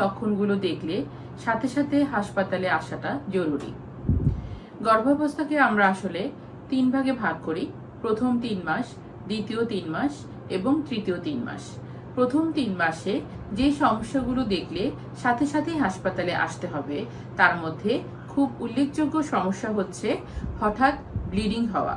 লক্ষণগুলো দেখলে সাথে সাথে হাসপাতালে আসাটা জরুরি। গর্ভাবস্থাকে আমরা আসলে তিন ভাগে ভাগ করি। প্রথম তিন মাস, দ্বিতীয় তিন মাস এবং তৃতীয় তিন মাস। প্রথম তিন মাসে যে সমস্যাগুলো দেখলে সাথে সাথেই হাসপাতালে আসতে হবে, তার মধ্যে খুব উল্লেখযোগ্য সমস্যা হচ্ছে হঠাৎ ব্লিডিং হওয়া।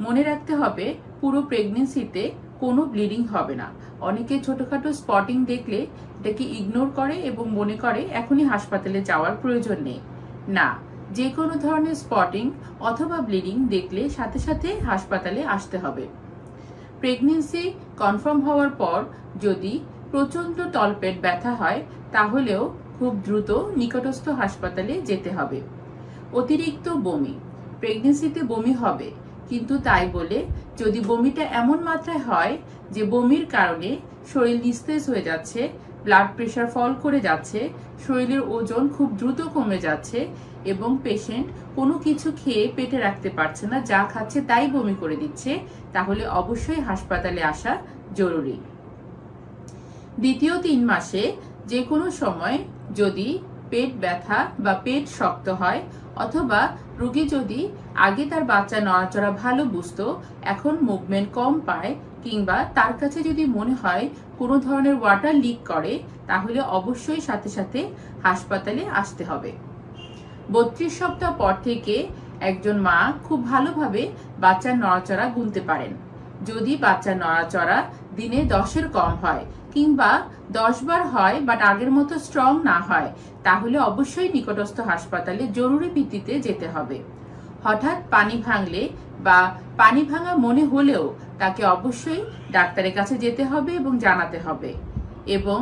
মনে রাখতে হবে, পুরো প্রেগনেন্সিতে কোনো ব্লিডিং হবে না। অনেকে ছোটখাটো স্পটিং দেখলে এটাকে ইগনোর করে এবং মনে করে এখনই হাসপাতালে যাওয়ার প্রয়োজন নেই। না যে কোনো ধরনের স্পটিং অথবা ব্লিডিং দেখলে সাথে সাথে হাসপাতালে আসতে হবে। প্রেগনেন্সি কনফার্ম হওয়ার পর যদি প্রচণ্ড তলপেট ব্যথা হয়, তাহলেও খুব দ্রুত নিকটস্থ হাসপাতালে যেতে হবে। অতিরিক্ত বমি প্রেগনেন্সিতে বমি হবে। কিন্তু তাই বলে যদি বমিটা এমন মাত্রায় হয় যে বমির কারণে শরীর নিস্তেজ হয়ে যাচ্ছে ব্লাড প্রেশার ফল করে যাচ্ছে, শরীরের ওজন খুব দ্রুত কমে যাচ্ছে এবং পেশেন্ট কোনো কিছু খেয়ে পেটে রাখতে পারছে না, যা খাচ্ছে তাই বমি করে দিচ্ছে, তাহলে অবশ্যই হাসপাতালে আসা জরুরি। দ্বিতীয় তিন মাসে যে কোনো সময় যদি পেট ব্যথা বা পেট শক্ত হয়, অথবা রোগী যদি আগে তার বাচ্চা নড়াচড়া ভালো বুঝতো, এখন মুভমেন্ট কম পায়, কিংবা তার কাছে যদি মনে হয় কোনো ধরনের ওয়াটার লিক করে, তাহলে অবশ্যই সাথে সাথে হাসপাতালে আসতে হবে। বত্রিশ সপ্তাহ পর থেকে একজন মা খুব ভালোভাবে বাচ্চার নড়াচড়া গুনতে পারেন। যদি বাচ্চার নড়াচড়া দিনে দশের কম হয় কিংবা দশ বার হয় বাট আগের মতো স্ট্রং না হয়, তাহলে অবশ্যই নিকটস্থ হাসপাতালে জরুরি ভিত্তিতে যেতে হবে। হঠাৎ পানি ভাঙলে বা পানি ভাঙা মনে হলেও তাকে অবশ্যই ডাক্তারের কাছে যেতে হবে এবং জানাতে হবে। এবং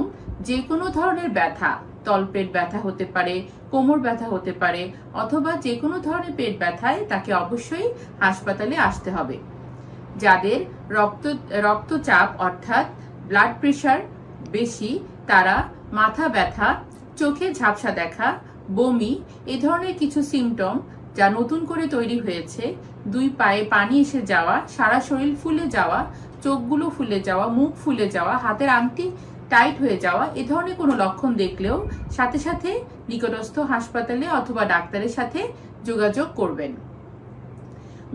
যে কোনো ধরনের ব্যথা তলপেট ব্যথা হতে পারে, কোমর ব্যথা হতে পারে, অথবা যে কোনো ধরনের পেট ব্যথায় তাকে অবশ্যই হাসপাতালে আসতে হবে। যাদের রক্ত, রক্তচাপ অর্থাৎ ব্লাড প্রেশার বেশি, তারা মাথা ব্যথা, চোখে ঝাপসা দেখা, বমি, এ ধরনের কিছু সিমটম যা নতুন করে তৈরি হয়েছে। দুই পায়ে পানি এসে যাওয়া, সারা শরীর ফুলে যাওয়া, চোখগুলো ফুলে যাওয়া, মুখ ফুলে যাওয়া, হাতের আংটি টাইট হয়ে যাওয়া, এ ধরনের কোনো লক্ষণ দেখলেও সাথে সাথে নিকটস্থ হাসপাতালে অথবা ডাক্তারের সাথে যোগাযোগ করবেন।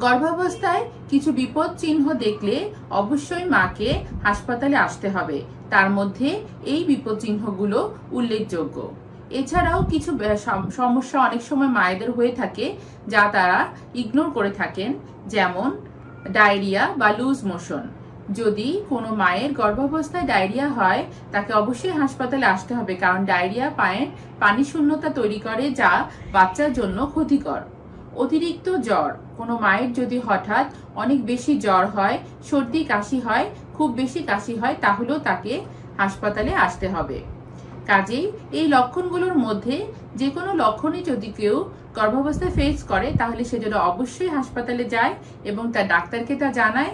গর্ভাবস্থায় কিছু বিপদ চিহ্ন দেখলে অবশ্যই মাকে হাসপাতালে আসতে হবে। তার মধ্যে এই বিপদ চিহ্নগুলো উল্লেখযোগ্য। এছাড়াও কিছু সমস্যা অনেক সময় মায়েদের হয়ে থাকে যা তারা ইগনোর করে থাকেন, যেমন ডায়রিয়া বা লুজ মোশন যদি কোনো মায়ের গর্ভাবস্থায় ডায়রিয়া হয়, তাকে অবশ্যই হাসপাতালে আসতে হবে, কারণ ডায়রিয়া পায়ের পানি শূন্যতা তৈরি করে যা বাচ্চার জন্য ক্ষতিকর। অতিরিক্ত জ্বর। কোনো মায়ের যদি হঠাৎ অনেক বেশি জ্বর হয়, সর্দি কাশি হয়, খুব বেশি কাশি হয়, তাহলেও তাকে হাসপাতালে আসতে হবে। কাজেই এই লক্ষণগুলোর মধ্যে যে কোনো লক্ষণই যদি কেউ গর্ভাবস্থায় ফেস করে, তাহলে সে যেন অবশ্যই হাসপাতালে যায় এবং তার ডাক্তারকে তা জানায়